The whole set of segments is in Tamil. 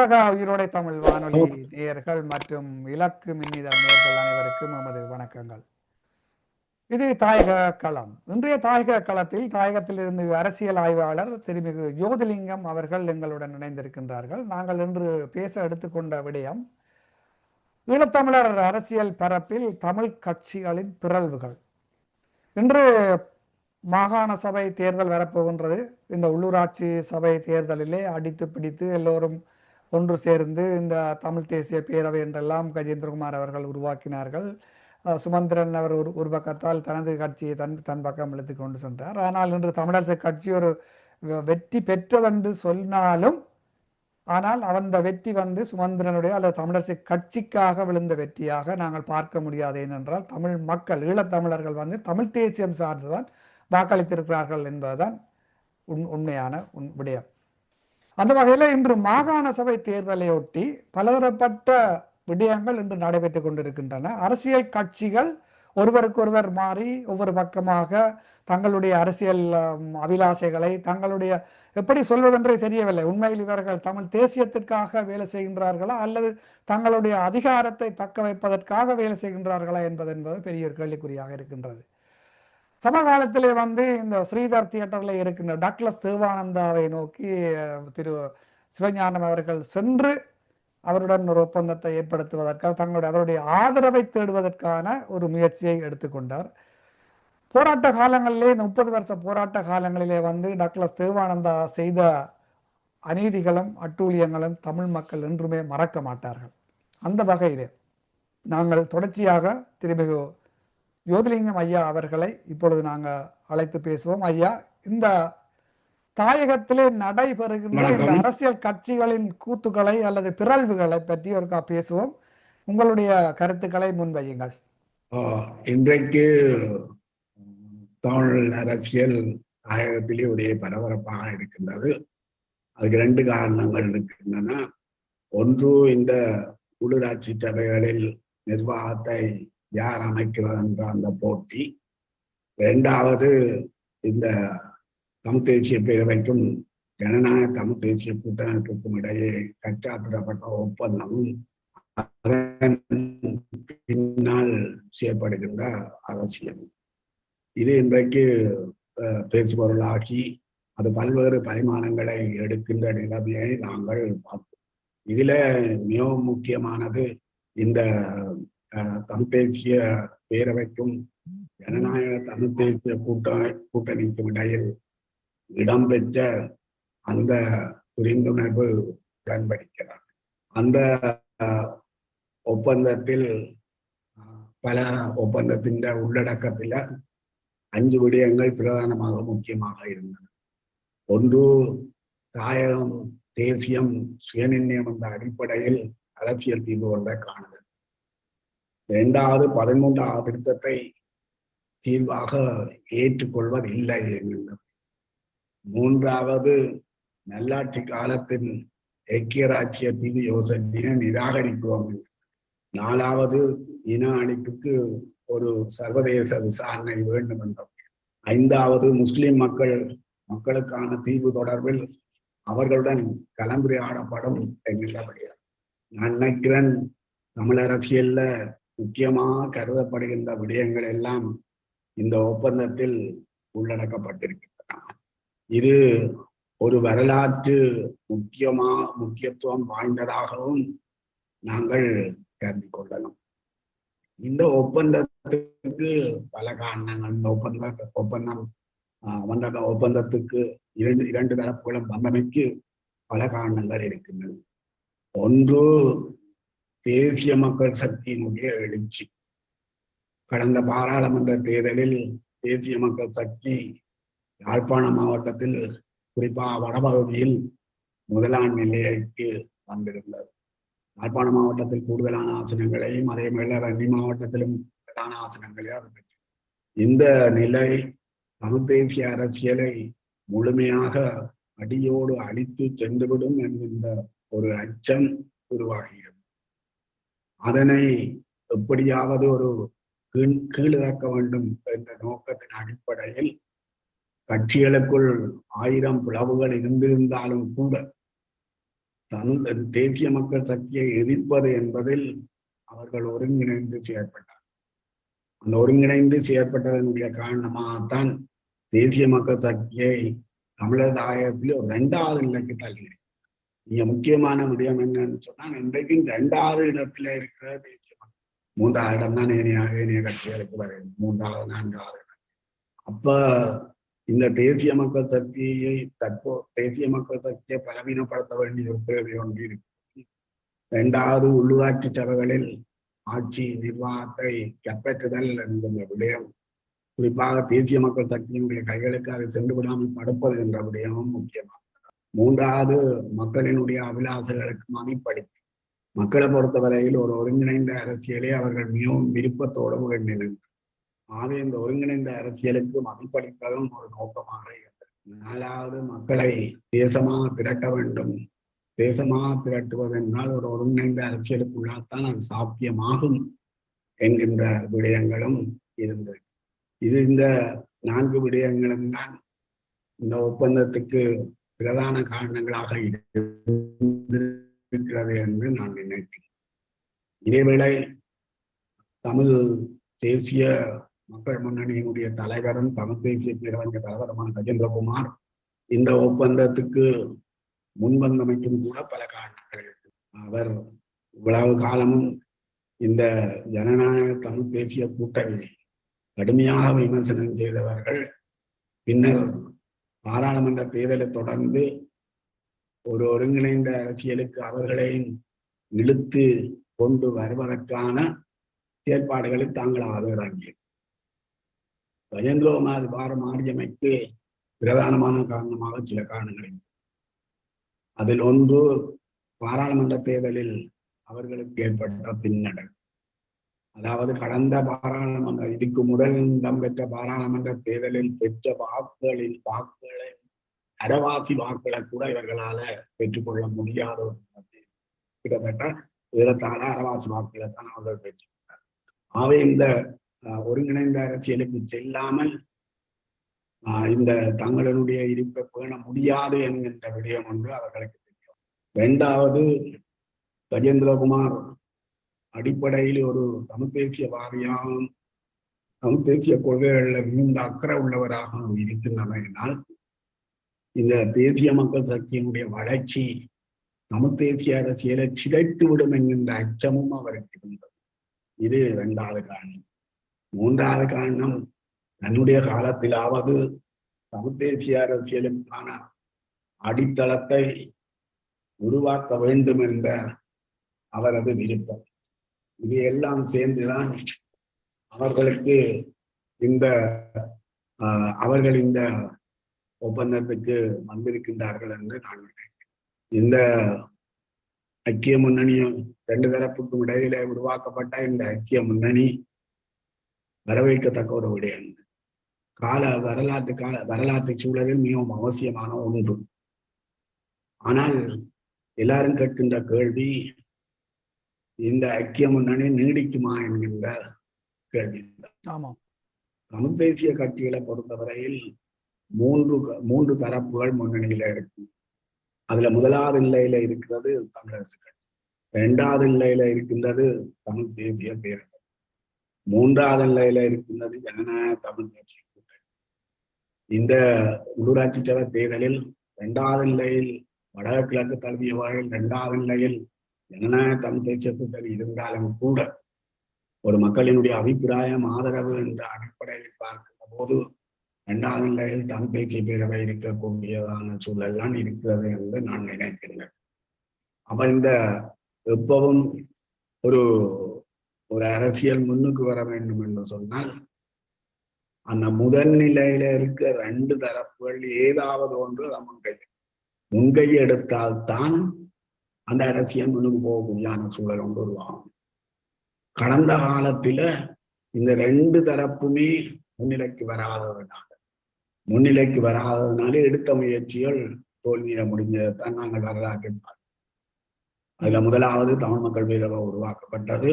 அனைத்துலக உயிரோடை தமிழ் வானொலி நேயர்கள் மற்றும் இலக்கு மின்னிதழ் நேயர்கள் அனைவருக்கும் எமது வணக்கங்கள். இது தாயக களம். இன்றைய தாயக களத்தில் தாயகத்திலிருந்து அரசியல் ஆய்வாளர் திருமிகு ஜோதிலிங்கம் அவர்கள் எங்களுடன் இணைந்திருக்கின்றார்கள். நாங்கள் இன்று பேச எடுத்துக்கொண்ட விடயம் ஈழத்தமிழர் அரசியல் பரப்பில் தமிழ் கட்சிகளின் பிறழ்வுகள். இன்று மாகாண சபை தேர்தல் வரப்போகின்றது. இந்த உள்ளூராட்சி சபை தேர்தலிலே அடித்து பிடித்து எல்லோரும் ஒன்று சேர்ந்து இந்த தமிழ் தேசிய பேரவை என்றெல்லாம் கஜேந்திரகுமார் அவர்கள் உருவாக்கினார்கள். சுமந்திரன் அவர் ஒரு ஒரு பக்கத்தால் தனது கட்சியை தன் தன் பக்கம் இழுத்து கொண்டு சென்றார். ஆனால் இன்று தமிழரசு கட்சி ஒரு வெ- வெற்றி பெற்றதென்று சொன்னாலும் ஆனால் அந்த வெற்றி வந்து சுமந்திரனுடைய அல்லது தமிழரசு கட்சிக்காக விழுந்த வெற்றியாக நாங்கள் பார்க்க முடியாது. ஏனென்றால் தமிழ் மக்கள் ஈழத்தமிழர்கள் வந்து தமிழ் தேசியம் சார்ந்துதான் வாக்களித்திருக்கிறார்கள் என்பதுதான் உண் உண்மையான உன் விடயம். அந்த வகையில் இன்று மாகாண சபை தேர்தலையொட்டி பலதரப்பட்ட விடயங்கள் இன்று நடைபெற்று கொண்டிருக்கின்றன. அரசியல் கட்சிகள் ஒருவருக்கொருவர் மாறி ஒவ்வொரு பக்கமாக தங்களுடைய அரசியல் அபிலாசைகளை தங்களுடைய எப்படி சொல்வதென்றே தெரியவில்லை. உண்மையில் இவர்கள் தமிழ் தேசியத்திற்காக வேலை செய்கின்றார்களா? அல்லது தங்களுடைய அதிகாரத்தை தக்க வைப்பதற்காக வேலை செய்கின்றார்களா என்பது என்பது பெரிய ஒரு கேள்விக்குறியாக இருக்கின்றது. சமகாலத்திலே வந்து இந்த ஸ்ரீதர் தியேட்டர்ல இருக்கின்ற டக்ளஸ் தேவானந்தாவை நோக்கி திரு சிவஞானம் அவர்கள் சென்று அவருடன் ஒரு ஒப்பந்தத்தை ஏற்படுத்துவதற்காக தங்களுடைய அவருடைய ஆதரவை தேடுவதற்கான ஒரு முயற்சியை எடுத்துக்கொண்டார். போராட்ட காலங்களிலே இந்த முப்பது வருஷ போராட்ட காலங்களிலே வந்து டக்ளஸ் தேவானந்தா செய்த அநீதிகளும் அட்டூழியங்களும் தமிழ் மக்கள் என்றுமே மறக்க மாட்டார்கள். அந்த வகையிலே நாங்கள் தொடர்ச்சியாக திருமிகு யோதிலிங்கம் ஐயா அவர்களை இப்பொழுது நாங்கள் அழைத்து பேசுவோம். ஐயா இந்த தாயகத்திலே நடைபெறுகின்ற இந்த. அரசியல் கட்சிகளின் கூத்துக்களை அல்லது பிறழ்வுகளை பற்றி ஒருக்கா பேசுவோம். உங்களுடைய கருத்துக்களை முன்வையுங்கள். இன்றைக்கு தமிழ் அரசியல் தாயகத்திலே ஒரே பரபரப்பாக இருக்கின்றது. அதுக்கு ரெண்டு காரணங்கள் இருக்கின்றன. ஒன்று இந்த உள்ளூராட்சி சபைகளில் நிர்வாகத்தை யார் அமைக்கிறது என்ற அந்த போட்டி. இரண்டாவது இந்த தமிழ் தேசிய பேரவைக்கும் ஜனநாயக தமிழ் தேசிய கூட்டமைப்புக்கும் இடையே கச்சாத்திடப்பட்ட ஒப்பந்தமும் அதன் பின்னால் செய்யப்படுகின்ற அரசியல். இது இன்றைக்கு பேச்சு பேசுபொருளாகி அது பல்வேறு பரிமாணங்களை எடுக்கின்ற நிலைமையை நாங்கள் பார்த்தோம் இதுல மிகவும் முக்கியமானது இந்த அஹ், தமிழ் தேசிய பேரவைக்கும் ஜனநாயக தமிழ் தேசிய கூட்டணி கூட்டணிக்கும் இடையில் இடம்பெற்ற அந்த புரிந்துணர்வு உடன்படிக்கிறார் அந்த ஒப்பந்தத்தில் பல ஒப்பந்தத்தின் உள்ளடக்கத்தில் அஞ்சு விடயங்கள் பிரதானமாக முக்கியமாக இருந்தன. ஒன்று தாயகம் தேசியம் சுயநிர்ணயம் என்ற அடிப்படையில் அரசியல் தீர்வு ஒன்றை காணுது இரண்டாவது பதிமூன்றாவது திருத்தத்தை தீர்வாக ஏற்றுக்கொள்வதில்லை என்கின்றது மூன்றாவது நல்லாட்சி காலத்தின் ஐக்கிய ராஜ்ய யோசனையை நிராகரிக்கிறோம் என்று. நாலாவது இன அழிப்புக்கு ஒரு சர்வதேச விசாரணை வேண்டும் என்றும் ஐந்தாவது முஸ்லிம் மக்கள் மக்களுக்கான தீர்வு தொடர்பில் அவர்களுடன் கலந்துரையாடப்படும் என்கிறபடியார் நான் நினைக்கிறேன் தமிழ் அரசியல்ல முக்கியமாக கருதப்படுகின்ற விடயங்கள் எல்லாம் இந்த ஒப்பந்தத்தில் உள்ளடக்கப்பட்டிருக்கின்றன. இது ஒரு வரலாற்று முக்கியமா முக்கியத்துவம் வாய்ந்ததாகவும் நாங்கள் கருதி கொள்ளலாம். இந்த ஒப்பந்தத்துக்கு பல காரணங்கள். இந்த ஒப்பந்த ஒப்பந்தம் ஆஹ், வந்த அந்த ஒப்பந்தத்துக்கு இரண்டு இரண்டு தரப்புகளும் வந்தமைக்கு பல காரணங்கள் இருக்கின்றன. ஒன்று தேசிய மக்கள் சக்தியினுடைய எழுச்சி. கடந்த பாராளுமன்ற தேர்தலில் தேசிய மக்கள் சக்தி யாழ்ப்பாண மாவட்டத்தில் குறிப்பாக வடபகுதியில் முதலாம் நிலைக்கு வந்திருந்தது. யாழ்ப்பாண மாவட்டத்தில் கூடுதலான ஆசனங்களையும் அதே மேல வன்னி மாவட்டத்திலும் கூடுதலான ஆசனங்களையும் அவர் பெற்றார். இந்த நிலை தமிழ் தேசிய அரசியலை முழுமையாக அடியோடு அழித்து சென்றுவிடும் என்கின்ற ஒரு அச்சம் உருவாகிறது அதனை எப்படியாவது ஒரு கீழ் கீழிறக்க வேண்டும் என்ற நோக்கத்தின் அடிப்படையில் கட்சிகளுக்குள் ஆயிரம் பிளவுகள் இருந்திருந்தாலும் கூட தமிழ் தேசிய மக்கள் சக்தியை எதிர்ப்பது என்பதில் அவர்கள் ஒருங்கிணைந்து செயற்பட்டார். அந்த ஒருங்கிணைந்து செயற்பட்டதனுடைய காரணமாகத்தான் தேசிய மக்கள் சக்தியை தமிழர் தாயகத்தில் ஒரு இரண்டாவது நிலைக்கு தள்ளினேன் இங்க முக்கியமான விடயம் என்னன்னு சொன்னா இன்றைக்கும் இரண்டாவது இடத்துல இருக்கிற தேசிய மூன்றாவது இடம் தான் ஏனைய ஏனைய கட்சிகளுக்கு வரேன் மூன்றாவது நான்காவது இடம். அப்ப இந்த தேசிய மக்கள் சக்தியை தற்போ தேசிய மக்கள் சக்தியை பலவீனப்படுத்த வேண்டிய ஒரு தேவை ஒன்று இருக்கு இரண்டாவது உள்ளூராட்சி சபைகளில் ஆட்சி நிர்வாகத்தை கைப்பற்றுதல் என்கின்ற விடயம் குறிப்பாக தேசிய மக்கள் சக்தியினுடைய கைகளுக்கு அதை சென்று விடாமல் தடுப்பது என்ற விடயமும் முக்கியமாகும் மூன்றாவது மக்களினுடைய அபிலாசைகளுக்கு மதிப்பளிப்பு மக்களை பொறுத்தவரையில் ஒரு ஒருங்கிணைந்த அரசியலை அவர்கள் மிகவும் விருப்பத்தோடு வேண்டினர் ஆகவே இந்த ஒருங்கிணைந்த அரசியலுக்கு மதிப்பளிப்பதும் ஒரு நோக்கமாக இருந்தது. நாலாவது மக்களை தேசமாக திரட்ட வேண்டும். தேசமாக திரட்டுவது என்றால் ஒரு ஒருங்கிணைந்த அரசியலுக்குள்ளால்தான் அது சாத்தியமாகும் என்கின்ற விடயங்களும் இருந்தது. இது இந்த நான்கு விடயங்களும் தான் இந்த ஒப்பந்தத்துக்கு பிரதான காரணங்களாக இருக்கிறது என்று நான் நினைக்கிறேன். இதேவேளை தமிழ் தேசிய மக்கள் முன்னணியினுடைய தலைவரும் தமிழ் தேசிய பேரவையின் தலைவருமான கஜேந்திரகுமார் இந்த ஒப்பந்தத்துக்கு முன்வந்தமைக்கும் கூட பல காரணங்கள் அவர் இவ்வளவு காலமும் இந்த ஜனநாயக தமிழ் தேசிய கூட்டணி கடுமையாக விமர்சனம் செய்தவர்கள். பின்னர் பாராளுமன்ற தேர்தலை தொடர்ந்து ஒரு ஒருங்கிணைந்த அரசியலுக்கு அவர்களையும் இழுத்து கொண்டு வருவதற்கான செயற்பாடுகளை தாங்கள் ஆதரவாங்கியது கஜேந்திரகுமார் வார மாறியமைக்கு பிரதானமான காரணமாக சில காரணங்கள் அதில் ஒன்று பாராளுமன்ற தேர்தலில் அவர்களுக்கு ஏற்பட்ட பின்னடை அதாவது கடந்த பாராளுமன்ற இதுக்கு முதல் இடம்பெற்ற பாராளுமன்ற தேர்தலில் பெற்ற வாக்குகளின் வாக்குகளை அரைவாசி வாக்குகளை கூட இவர்களால பெற்றுக்கொள்ள முடியாத ஒரு கிட்டத்தட்ட ஏறத்தாழ அரைவாசி வாக்குகளை தான் அவர்கள் பெற்றுக்கொண்டார் ஆகவே இந்த ஒருங்கிணைந்த அரசியலுக்கு செல்லாமல் ஆஹ், இந்த தங்களுடைய இருப்பை பேண முடியாது என்கின்ற விடயம் ஒன்று அவர்களுக்கு தெரியும். இரண்டாவது கஜேந்திரகுமார் அடிப்படையில் ஒரு தமிழ் தேசிய வாரியாகவும் தமிழ் தேசிய கொள்கைகளில் மிகுந்த அக்கறை உள்ளவராகவும் இருக்கின்றமையினால் இந்த தேசிய மக்கள் சக்தியினுடைய வளர்ச்சி தமிழ் தேசிய அரசியலை சிதைத்து விடும் என்கின்ற அச்சமும் அவருக்கு இருந்தது. இது இரண்டாவது காரணம். மூன்றாவது காரணம் தன்னுடைய காலத்திலாவது தமிழ் தேசிய அரசியலுக்கான அடித்தளத்தை உருவாக்க வேண்டும் என்ற அவரது விருப்பம். இது எல்லாம் சேர்ந்துதான் அவர்களுக்கு இந்த ஆஹ், அவர்கள் இந்த ஒப்பந்தத்துக்கு வந்திருக்கின்றார்கள் என்று நான் நினைக்கிறேன். இந்த ஐக்கிய முன்னணியும் ரெண்டு தரப்புக்கும் இடையில உருவாக்கப்பட்ட இந்த ஐக்கிய முன்னணி வரவேற்கத்தக்க ஒரு விடயம். கால வரலாற்று கால வரலாற்று சூழலில் மிகவும் அவசியமான ஒன்று. ஆனால் எல்லாரும் கேட்கின்ற கேள்வி இந்த ஐக்கிய முன்னணி நீடிக்குமா என்கின்ற கேள்வி. தமிழ் தேசிய கட்சிகளை பொறுத்தவரையில் மூன்று மூன்று தரப்புகள் முன்னணியில இருக்கு. அதுல முதலாவது நிலையில இருக்கிறது தமிழரசு கட்சி. இரண்டாவது நிலையில இருக்கின்றது தமிழ் தேசிய பேரவை மூன்றாவது நிலையில இருக்கின்றது ஜனநாயக தமிழ் தேசிய கூட்டணி. இந்த உள்ளூராட்சி சபை தேர்தலில் இரண்டாவது நிலையில் வடகிழக்கு தழுவிய வகையில் இரண்டாவது நிலையில் என்ன தம் தேசிய இருந்தாலும் கூட ஒரு மக்களினுடைய அபிப்பிராயம் ஆதரவு என்ற அடிப்படையில் பார்க்கிற போது இரண்டாவது நிலையில் தம் பேச்சு பேரவை இருக்கக்கூடியதான சூழல் தான் இருக்கிறது என்று நான் நினைக்கின்றேன். அப்ப இந்த எப்பவும் ஒரு ஒரு அரசியல் முன்னுக்கு வர வேண்டும் என்று சொன்னால் அந்த முதல் நிலையில இருக்க ரெண்டு தரப்புகள் ஏதாவது ஒன்று அதை முன்கை முன்கை எடுத்தால்தான் அந்த அரசியல் முன்னுக்கு போகக்கூடியான சூழல் ஒன்று உருவாகும். கடந்த காலத்துல இந்த ரெண்டு தரப்புமே முன்னிலைக்கு வராததுனால முன்னிலைக்கு வராததுனால எடுத்த முயற்சிகள் தோல்வியில முடிஞ்சதைத்தான் நாங்கள் வரலாற்றில் அதுல முதலாவது தமிழ் மக்கள் பேரவை உருவாக்கப்பட்டது.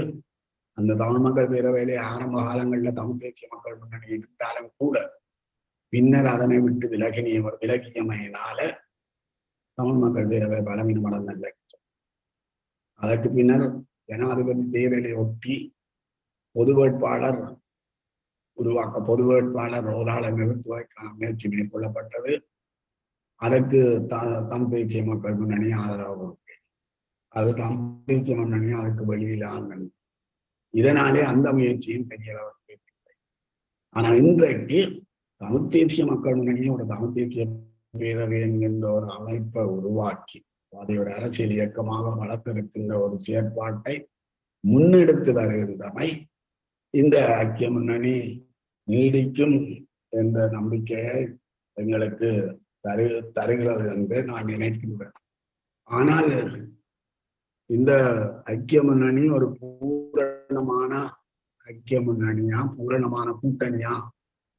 அந்த தமிழ் மக்கள் பேரவையிலே ஆரம்ப காலங்களில் தமிழ் தேசிய மக்கள் முன்னணி இருந்தாலும் கூட பின்னர் அதனை விட்டு விலகினிய விலகியமையினால தமிழ் மக்கள் பேரவை பலவீனமடைந்த அதற்கு பின்னர் ஜனாதிபதி தேர்தலை ஒட்டி பொது வேட்பாளர் உருவாக்க பொது வேட்பாளர் ஒரு ஆளை நிறுத்துவதற்கான முயற்சி மேற்கொள்ளப்பட்டது. அதற்கு த தமிழ் தேசிய மக்கள் முன்னணி ஆதரவு அது தமிழ் தேசிய முன்னணி அதுக்கு வெளியிலாங்க இதனாலே அந்த முயற்சியும் பெரிய அளவுக்கு ஆனால் இன்றைக்கு தமிழ் தேசிய மக்கள் முன்னணி ஒரு தமிழ் தேசிய பேரவை என்கின்ற ஒரு அமைப்பை உருவாக்கி அதை ஒரு அரசியல் இயக்கமாக வளர்த்திருக்கின்ற ஒரு செயற்பாட்டை முன்னெடுத்து வருகின்றமை இந்த ஐக்கிய முன்னணி நீடிக்கும் என்ற நம்பிக்கையை எங்களுக்கு தரு தருகிறது என்று நான் நினைக்கின்றேன். ஆனால் இந்த ஐக்கிய முன்னணி ஒரு பூரணமான ஐக்கிய முன்னணியா பூரணமான கூட்டணியா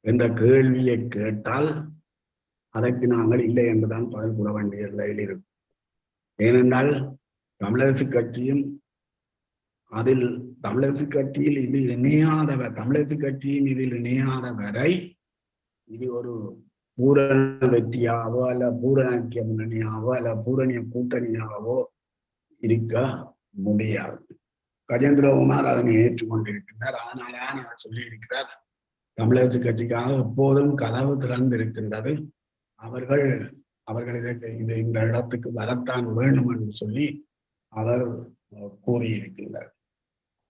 என்ற கேள்வியை கேட்டால் அதற்கு நாங்கள் இல்லை என்றுதான் பதில் கூற வேண்டிய நிலையில் இருக்கும். ஏனென்றால் தமிழரசு கட்சியும் அதில் தமிழரசு கட்சியில் இதில் இணையாதவர் தமிழரசு கட்சியும் இதில் இணையாத வரை இது ஒரு பூரண வெற்றியாவோ அல்ல பூரண ஐக்கிய முன்னணியாவோ அல்ல பூரணிய கூட்டணியாகவோ இருக்க முடியாது. கஜேந்திரகுமார் அதனை ஏற்றுக்கொண்டிருக்கின்றார் அதனால அவர் சொல்லியிருக்கிறார் தமிழரசு கட்சிக்காக எப்போதும் கதவு திறந்திருக்கின்றது. அவர்கள் அவர்கள் இதற்கு இது இந்த இடத்துக்கு வரத்தான் வேணும் என்று சொல்லி அவர் கூறியிருக்கின்றார்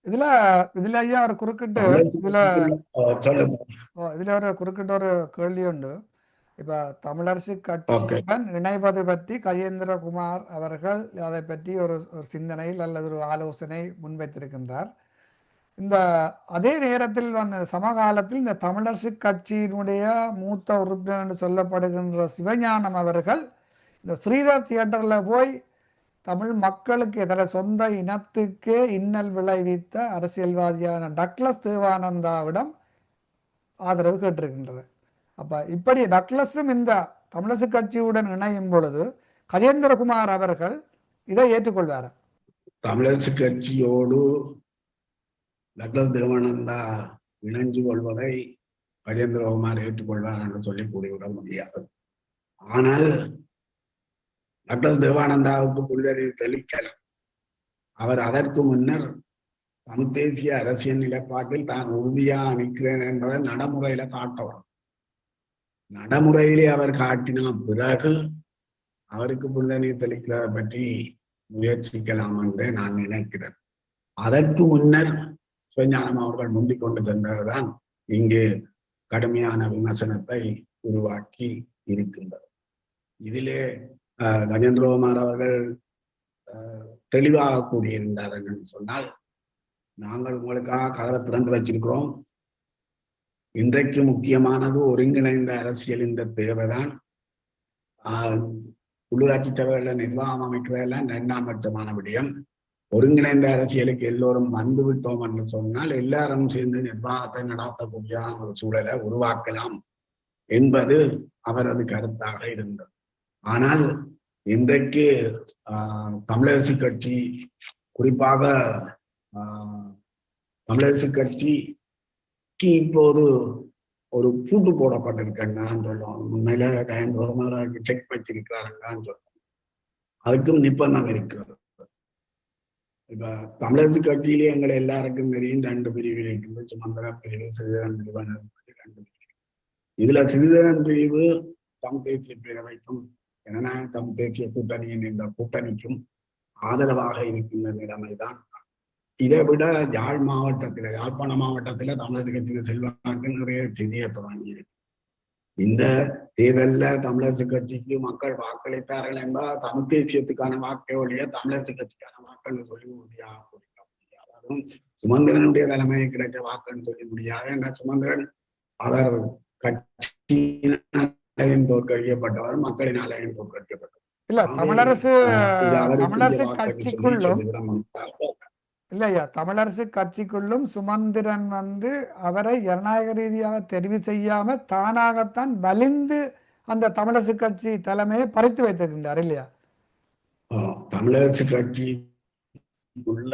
இதுல இதுல ஐயா ஒரு குறுக்கிட்டு இதுல இதுல ஒரு குறுக்கிட்ட ஒரு கேள்வி உண்டு. இப்ப தமிழரசு. கட்சியுடன் இணைவது பற்றி கஜேந்திரகுமார் அவர்கள் அதை பற்றி ஒரு ஒரு சிந்தனையில் அல்லது ஒரு ஆலோசனை முன்வைத்திருக்கின்றார். இந்த அதே நேரத்தில் வந்து சமகாலத்தில் இந்த தமிழரசு கட்சியினுடைய மூத்த உறுப்பினர் என்று சொல்லப்படுகின்ற சிவஞானம் அவர்கள் இந்த ஸ்ரீதர் தியேட்டரில் போய் தமிழ் மக்களுக்கு இதர சொந்த இனத்துக்கே இன்னல் விளைவித்த அரசியல்வாதியான டக்ளஸ் தேவானந்தாவிடம் ஆதரவு கேட்டிருக்கின்றது. அப்போ இப்படி டக்ளஸும் இந்த தமிழரசு கட்சியுடன் இணையும் பொழுது கஜேந்திரகுமார் அவர்கள் இதை ஏற்றுக்கொள்வார்? தமிழரசு கட்சியோடு லக்ன தேவானந்தா இணைஞ்சு கொள்வதை கஜேந்திரகுமார் ஏற்றுக்கொள்வார் என்று சொல்லி கூறிவிட முடியாது. ஆனால் டாக்டர் தேவானந்தாவுக்கு புரிதறிவு தெளிக்கல். அவர் அதற்கு முன்னர் தமிழ் தேசிய அரசியல் நிலைப்பாட்டில் தான் உறுதியா நிற்கிறேன் என்பதை நடைமுறையில காட்டணும் நடைமுறையிலே அவர் காட்டின பிறகு அவருக்கு புரிதறிவு தெளிக்கிறத பற்றி முயற்சிக்கலாம் என்று நான் நினைக்கிறேன். அதற்கு முன்னர் சிவஞானம் அவர்கள் முந்திக் கொண்டு சென்றதுதான் இங்கு கடுமையான விமர்சனத்தை உருவாக்கி இருக்கின்றது. இதிலே கஜேந்திரகுமார் அவர்கள் தெளிவாக கூறியிருந்தார் என்று சொன்னால் நாங்கள் உங்களுக்காக கதவை திறந்து வச்சிருக்கிறோம். இன்றைக்கு முக்கியமானது ஒருங்கிணைந்த அரசியல் இந்த தேவைதான். ஆஹ், உள்ளூராட்சி தலைவர்கள் நிர்வாகம் அமைக்கிறதெல்லாம் இரண்டாம் பட்சமான விடயம். ஒருங்கிணைந்த அரசியலுக்கு எல்லோரும் வந்து விட்டோம் என்று சொன்னால் எல்லாரும் சேர்ந்து நிர்வாகத்தை நடத்தக்கூடிய ஒரு சூழலை உருவாக்கலாம் என்பது அவரது கருத்தாக இருந்தது. ஆனால் இன்றைக்கு ஆஹ், தமிழரசு கட்சி குறிப்பாக ஆஹ், தமிழரசு கட்சிக்கு இப்போது ஒரு பூட்டு போடப்பட்டிருக்கேன்னு சொல்லுவோம் உண்மையில கயந்தோரமாக செக் வச்சிருக்கிறாங்கன்னு சொல்லுவோம் அதுக்கும் நிப்பந்தம் இருக்கிறது. இப்ப தமிழர் கட்சியிலே எங்களை எல்லாருக்கும் தெரியும். ரெண்டு பிரிவு இருக்குது சுமந்திர பிரிவு சிறிதரன் பிரிவு ரெண்டு பிரிவு இதுல சிறிதரன் பிரிவு தமிழ் தேசிய பேரவைக்கும் ஜனநாயக தமிழ் தேசிய கூட்டணியின் என்ற கூட்டணிக்கும் ஆதரவாக இருக்கின்ற நிலைமைதான். இதை விட யாழ் மாவட்டத்தில யாழ்ப்பாண மாவட்டத்தில தமிழர் கட்சியின் செல்வாக்கு நிறைய செய்தியை தொடங்கி இருக்கு இந்த தேர்தல்ல தமிழரசு கட்சிக்கு மக்கள் வாக்களித்தார்கள் என்றால் தமிழ் தேசியத்துக்கான வாக்கை ஒழிய தமிழரசு கட்சிக்கான வாக்குன்னு சொல்லி முடியாது. அதுவும் சுமந்திரனுடைய தலைமையில் கிடைச்ச வாக்குன்னு சொல்லி முடியாது. என்ற சுமந்திரன் அவர் கட்சியினாலையும் தோற்கடிக்கப்பட்டவர் மக்களினாலேயும் தோற்கடிக்கப்பட்டவர் இல்ல தமிழரசு தமிழரசு கட்சிக்குள்ளும் இல்லையா தமிழரசு கட்சிக்குள்ளும் சுமந்திரன் வந்து அவரை ஜனநாயக ரீதியாக தெரிவு செய்யாம தானாகத்தான் வலிந்து அந்த தமிழரசு கட்சி தலைமையை பறித்து வைத்திருக்கின்றார் இல்லையா? தமிழரசு கட்சிக்குள்ள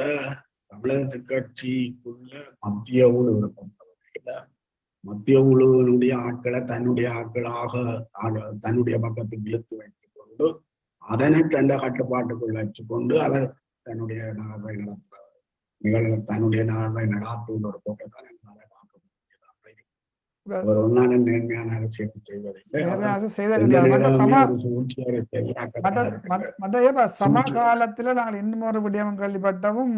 தமிழரசு கட்சிக்குள்ள மத்திய குழு பொறுத்தவரையில மத்திய குழுவினுடைய ஆட்களை தன்னுடைய ஆட்களாக தன்னுடைய பக்கத்துக்கு இழுத்து வைத்துக் கொண்டு அதனை தந்த கட்டுப்பாட்டுக்குள் வச்சுக்கொண்டு அவர் தன்னுடைய நகர்வை நடத்த நிகழ்வு தன்னுடைய நகர்வை நடாத்துகின்ற ஒரு போக்கத்தான் என்னால் பார்க்க இருக்கு. அவர் ஒன்றான நேர்மையான அரசியல் செய்வதில்லை. சமகாலத்துல நாங்கள் இன்னும் ஒரு விடயம் கேள்விப்பட்டவும்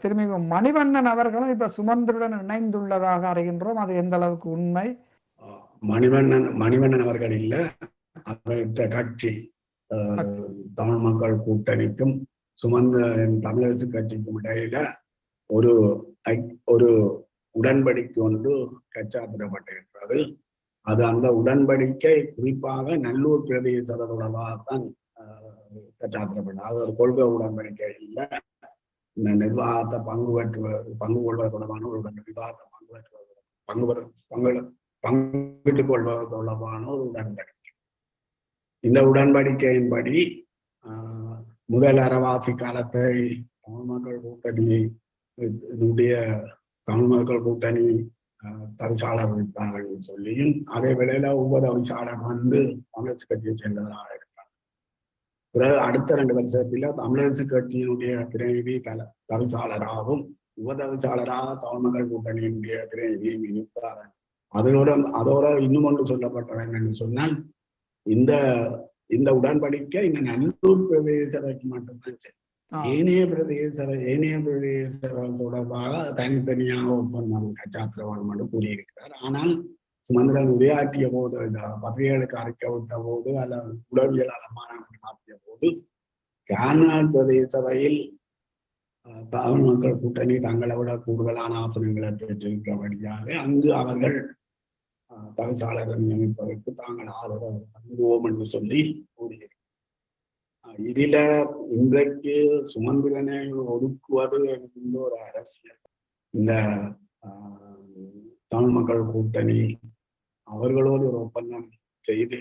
திரும்பி மணிவண்ணன் அவர்களும் இப்ப சுமந்திருடன் இணைந்துள்ளதாக அறிகின்றோம். அது எந்த அளவுக்கு உண்மை? மணிவண்ணன் மணிவண்ணன் அவர்கள் இல்ல. அஹ், கட்சி. தமிழ் மக்கள் கூட்டணிக்கும் சுமந்த தமிழரசு கட்சிக்கும் இடையில ஒரு ஒரு உடன்படிக்கை ஒன்று கச்சாத்திடப்பட்டிருக்கிறது அது அந்த உடன்படிக்கை குறிப்பாக நல்லூர் பிரதேச தொடர்பாகத்தான் கச்சாத்திடப்பட்டது அது ஒரு கொள்கை உடன்படிக்கை இல்லை. இந்த நிர்வாகத்தை பங்கு பெற்று பங்கு கொள்வது தொடர்பான ஒரு உடன் விவாதத்தை பங்கு பெற்றுவது பங்கு பெற பங்கு பங்கிட்டுக் கொள்வது தொடர்பான ஒரு உடன்படிக்கை. இந்த உடன்படிக்கையின்படி ஆஹ், முதல் அறவாசி காலத்தை தமிழ் மக்கள் கூட்டணி என்னுடைய தமிழ் மக்கள் கூட்டணி தவிசாளர் இருப்பார்கள் சொல்லியும் அதே வேளையில ஒவ்வொரு தவிசாளர் வந்து தமிழரசு கட்சியை சேர்ந்தவராக இருக்கிறார் பிறகு அடுத்த ரெண்டு வருஷத்துல தமிழரசு கட்சியினுடைய பிரதிநிதி தல தவிசாளராகவும் உபதவிசாளராக தமிழ் மக்கள் கூட்டணியினுடைய பிரதிநிதியும் இருப்பார்கள் அதோட அதோட இன்னும் ஒன்று சொல்லப்பட்டது என்னன்னு சொன்னால் இந்த இந்த உடன்படிக்கை இந்த நல்லூர் பிரதேச சபைக்கு மட்டும்தான் சரி. ஏனைய பிரதேச சபை ஏனைய பிரதேச சபை தொடர்பாக தனித்தனியாக ஒப்பந்தம் கச்சாத்திரவான் மட்டும் கூறியிருக்கிறார். ஆனால் சுமந்திரன் உரையாற்றிய போது இந்த பத்திரிகைகளுக்கு அறிக்கை விட்ட போது அல்லது உளவியலாளர் மாநாடு நடத்திய போது கேரளால் பிரதேச சபையில் தமிழ் மக்கள் கூட்டணி தங்களை விட கூடுதலான ஆசனங்களை பெற்றிருக்கிறபடியாக அங்கு அவர்கள் அஹ், தவிசாளரை நியமிப்பதற்கு தாங்கள் ஆதரவு தருவோம் என்று சொல்லி கூறியிருக்கிறார் அஹ், இன்றைக்கு சுமந்திரனை ஒதுக்குவது என்கின்ற ஒரு அரசியல். இந்த தமிழ் மக்கள் கூட்டணி அவர்களோடு ஒரு ஒப்பந்தம் செய்து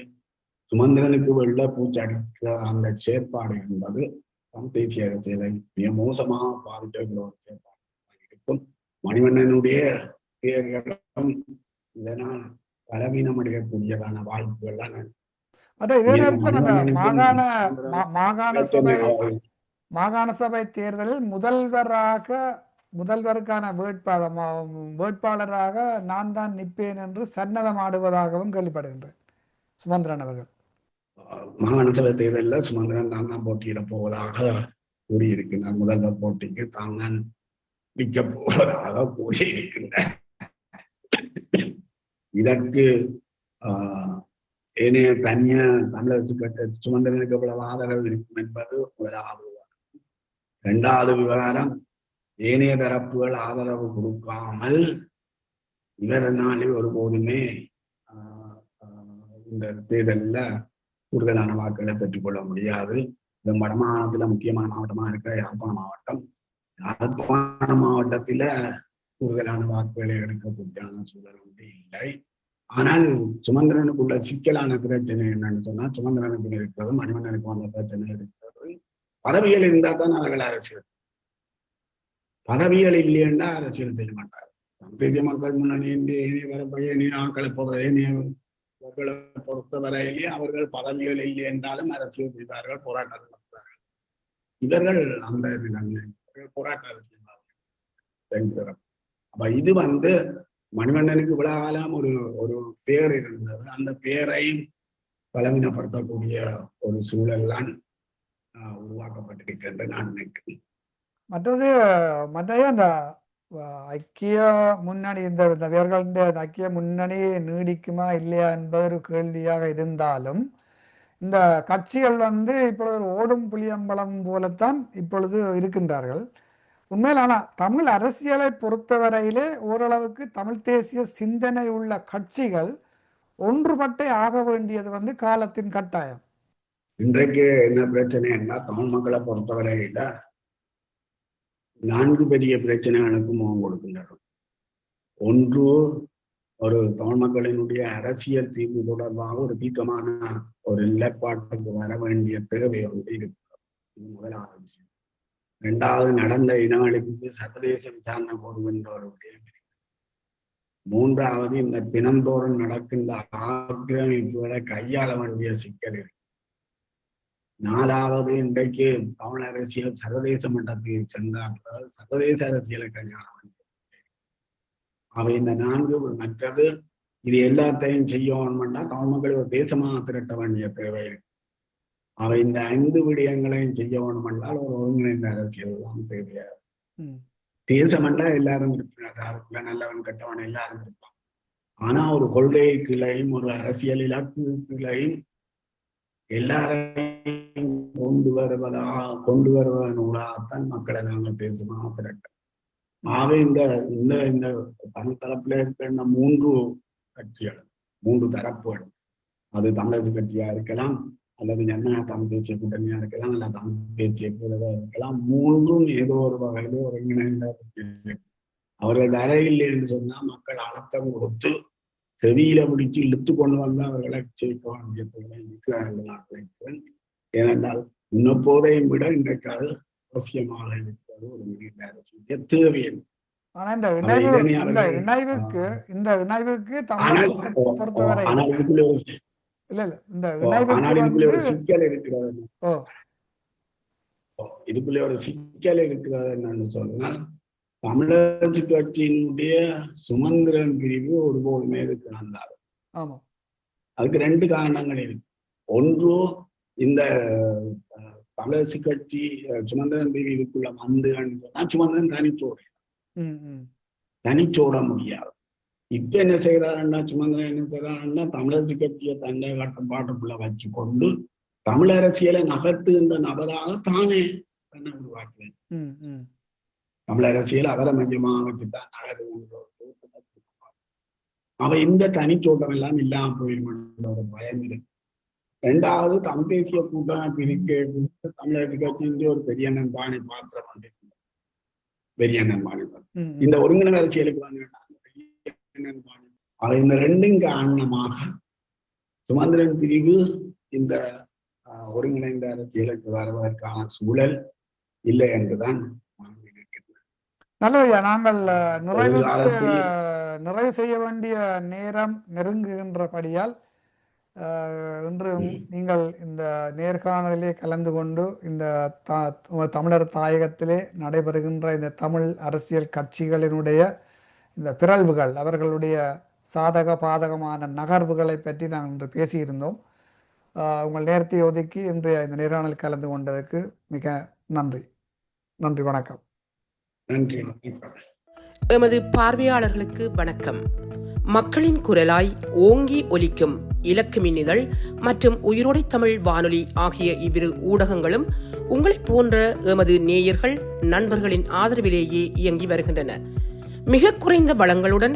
சுமந்திரனுக்கு வெள்ள பூச்சடிக்க அந்த செயற்பாடு என்பது தமிழ் தேசிய அரசியலை மிக மோசமாக பாதிக்கிற ஒரு செயற்பாடு இருக்கும். மணிவண்ணனுடைய பேர்களும் இதனால் வாய்ப்புகள்லாம் இதே நேரத்தில் அந்த மணிவண்ணனுக்கும் மாகாண மாகாண சபை மாகாண சபை தேர்தலில் முதல்வராக முதல்வருக்கான வேட்பாளர் வேட்பாளராக நான் தான் நிற்பேன் என்று சன்னதம் ஆடுவதாகவும் கேள்விப்படுகின்றேன். சுமந்திரன் அவர்கள். மாகாண சபை தேர்தலில் சுமந்திரன் தான் தான் போட்டியிட போவதாக கூறியிருக்கிறார் முதல்வர் போட்டிக்கு தான் தான் நிற்க போவதாக கூறியிருக்கின்றார். இதற்கு ஆஹ், ஏனைய தனிய தமிழரசு கட்ட சுமந்திரனுக்கு எவ்வளவு ஆதரவு இருக்கும் என்பது முதலாவது விவகாரம். இரண்டாவது விவகாரம் ஏனைய தரப்புகள் ஆதரவு கொடுக்காமல் இவரனாலே ஒருபோதுமே ஆஹ், இந்த தேர்தலில் கூடுதலான வாக்குகளை பெற்றுக்கொள்ள முடியாது. இந்த வடமாகாணத்துல முக்கியமான மாவட்டமா இருக்கிற யாழ்ப்பாண மாவட்டம். யாழ்ப்பாண மாவட்டத்தில கூடுதலான வாக்குகளை எடுக்கக்கூடிய சூழல் வந்து இல்லை ஆனால் சுமந்திரனுக்குள்ள சிக்கலான பிரச்சனை என்னன்னு சொன்னா சுமந்திரனுக்கு இருக்கிறது மணிமன்னனுக்கு வந்த பிரச்சனை இருக்கிறது பதவிகள் இருந்தா தான் அவர்கள் அரசியல். பதவிகள் இல்லையென்றா அரசியல் செய்ய மாட்டார் தேசிய மக்கள் முன்னணி என்று ஏனைய தரப்பை ஆக்களை பொறுத்த ஏனைய மக்களை பொறுத்தவரையிலே அவர்கள் பதவிகள் இல்லை என்றாலும் அரசியல் செய்தார்கள் போராட்டம் நடத்தார்கள் இவர்கள் அந்த போராட்டம் இவர்கள் அப்ப இது வந்து மணிவண்ணனுக்கு இவ்வளவு காலம் ஒரு ஒரு பேர் இருந்தது. அந்த பேரையும் பலவீனப்படுத்தக்கூடிய ஒரு சூழல்லாம் ஆஹ், உருவாக்கப்பட்டிருக்கின்ற நான் நினைக்கிறேன். மற்றது மற்ற அந்த ஐக்கிய முன்னணி இந்த இந்த இவர்களுடைய ஐக்கிய முன்னணி நீடிக்குமா இல்லையா என்பது ஒரு கேள்வியாக இருந்தாலும் இந்த கட்சிகள் வந்து இப்பொழுது ஓடும் புளியம்பலம் போலத்தான் இப்பொழுது இருக்கின்றார்கள். உண்மையில் ஆனால் தமிழ் அரசியலை பொறுத்தவரையிலே ஓரளவுக்கு தமிழ் தேசிய சிந்தனை உள்ள கட்சிகள் ஒன்றுபட்டே ஆக வேண்டியது வந்து காலத்தின் கட்டாயம். இன்றைக்கு என்ன பிரச்சனைன்னா தமிழ் மக்களை பொறுத்தவரையில நான்கு பெரிய பிரச்சனைகளுக்கு முகம் கொடுக்கின்றன. ஒன்று ஒரு தமிழ் மக்களினுடைய அரசியல் தீர்வு தொடர்பாக ஒரு தீர்க்கமான ஒரு நிலைப்பாட்டுக்கு வர வேண்டிய தேவை ஒன்று இருக்கிறது இது முதலாவது விஷயம். இரண்டாவது நடந்த இனவழிப்புக்கு சர்வதேச விசாரணை போடுகின்ற ஒரு விடயம் மூன்றாவது இந்த தினந்தோறும் நடக்கின்ற ஆக்கிரமிப்புகளை கையாள வேண்டிய சிக்கல் இருக்கு. நாலாவது இன்றைக்கு தமிழ் அரசியல் சர்வதேச மட்டத்தில் சென்றால் சர்வதேச அரசியலை கையாள வேண்டிய அவை இந்த நான்கு மற்றது இது எல்லாத்தையும் செய்யணும்னா தமிழ் மக்களை ஒரு தேசமாக திரட்ட வேண்டிய தேவை இருக்கு. அவை இந்த ஐந்து விடயங்களையும் செய்ய வேணுமென்றால் ஒரு ஒருங்கிணைந்த அரசியல் தான் தேவையா? ம். தேசமண்டா எல்லாரும் இருக்கிறார் அதுக்குள்ள நல்லவன் கெட்டவன் எல்லாரும் இருப்பான் ஆனா ஒரு கொள்கை கிளையும் ஒரு அரசியல் இலக்கு கிளையும் எல்லாரையும் கொண்டு வருவதா கொண்டு வருவதனூடாகத்தான் மக்களை நாங்கள் தேசமாக திரட்ட ஆகவே இந்த இந்த இந்த தமிழ் தரப்புல இருக்கிற மூன்று கட்சிகள் மூன்று தரப்புகள் அது தமிழக கட்சியா இருக்கலாம் அல்லது ஜனநாயக தமிழ் தேசிய கூட்டணியா இருக்கலாம் அல்லது தமிழ் தேசிய கூடவா இருக்கலாம். மூன்றும் ஏதோ ஒரு வகையில ஒருங்கிணைந்த அவர்கள் வரையில் என்று சொன்னா மக்கள் அழுத்தம் கொடுத்து செவியில பிடிச்சு இழுத்து கொண்டு வந்து அவர்களை சேர்க்க வேண்டிய இருக்கிறார்கள் நாட்டில் ஏனென்றால் முன்னப்போதையும் விட இன்றைக்கு அது அவசியமாக இருக்கிறது. ஒரு மிகுந்த அரசியல் தேவை ஆனா இந்த இணைவு இந்த இணைவுக்கு இந்த இணைவுக்கு தமிழ் பொறுத்தவரை இல்ல இல்ல. இந்த இணைவுக்கு இதுக்குள்ள ஒரு சிக்கல் இருக்கிறது ஓ. இதுக்குள்ள ஒரு சிக்கல் இருக்கிறது என்னன்னு சொன்னா தமிழரசு கட்சியினுடைய சுமந்திரன் பிரிவு ஒருபோதுமே இதுக்கு நடந்தார் அதுக்கு ரெண்டு காரணங்கள் இருக்கு. ஒன்று இந்த தமிழரசு கட்சி சுமந்திரன் பிரிவு இதுக்குள்ள வந்து சொன்னா சுமந்திரன் தனிச்சோட. தனிச்சோட முடியாது. இப்ப என்ன செய்யறாருன்னா சுமந்திரன் என்ன செய்யறாருன்னா தமிழரசு கட்சியை தன்னை கட்டுப்பாட்டுக்குள்ள வச்சு கொண்டு தமிழ் அரசியலை நகர்த்துகின்ற நபராக தானே தன்னை உருவாக்குவேன் தமிழ் அரசியல் அவரை மையமாக வச்சுதான் நகருகின்ற. அவ இந்த தனிச்சோட்டம் எல்லாம் இல்லாம போயிருமென்ற ஒரு பயம் இருக்கு ரெண்டாவது தமிழ் தேசிய கூட்டம் பிரிக்க தமிழக கட்சி ஒரு பெரிய நண்பானை பாத்திரம். பெரிய நண்பானை. இந்த ஒருங்கிணைந்த அரசியலுக்கு வந்து அவ இந்த ரெண்டும் காரணமாக சுமந்திரன் பிரிவு இந்த ஒருங்கிணைந்த அரசியலுக்கு வருவதற்கான சூழல் இல்லை என்றுதான். நல்லதுயா நாங்கள் அஹ், நிறைவு செய்ய வேண்டிய நேரம் நெருங்குகின்றபடியால் இன்று. நீங்கள் இந்த நேர்காணலிலே கலந்து கொண்டு இந்த தமிழர் தாயகத்திலே நடைபெறுகின்ற இந்த தமிழ் அரசியல் கட்சிகளினுடைய இந்த பிறழ்வுகள் அவர்களுடைய சாதக பாதகமான நகர்வுகளை பற்றி நாங்கள் இன்று பேசியிருந்தோம். உங்கள் நேரத்தை ஒதுக்கி இன்றைய இந்த நேர்காணல் கலந்து கொண்டதற்கு மிக நன்றி. நன்றி வணக்கம். நன்றி. எமது பார்வையாளர்களுக்கு வணக்கம். மக்களின் குரலாய் ஓங்கி ஒலிக்கும் இலக்கு மின்னிதழ் மற்றும் உயிரோடை தமிழ் வானொலி ஆகிய இவ்விரு ஊடகங்களும் உங்களைப் போன்ற எமது நேயர்கள் நண்பர்களின் ஆதரவிலேயே இயங்கி வருகின்றன. மிக குறைந்த வளங்களுடன்